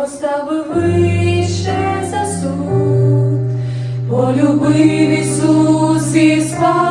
поставив вище за суд, полюбив Ісус і спав.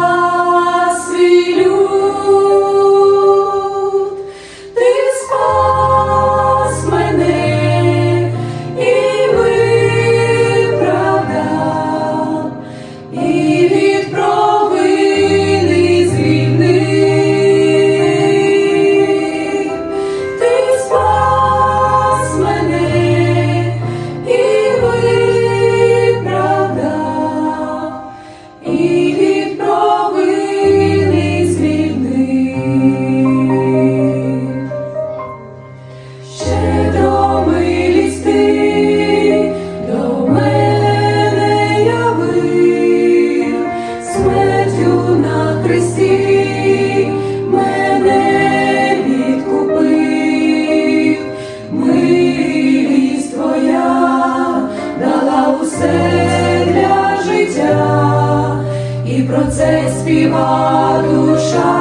про це співа душа.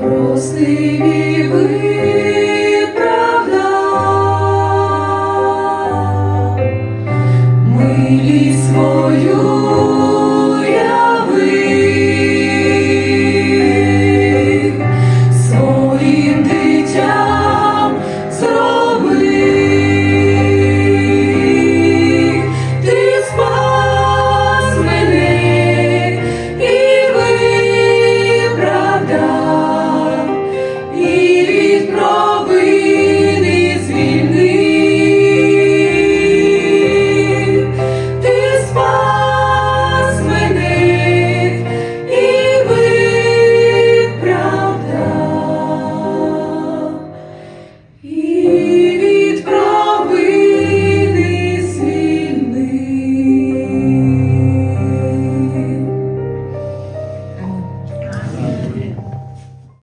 Гостиві виправда, милі свою яви, своїм дитям зроби.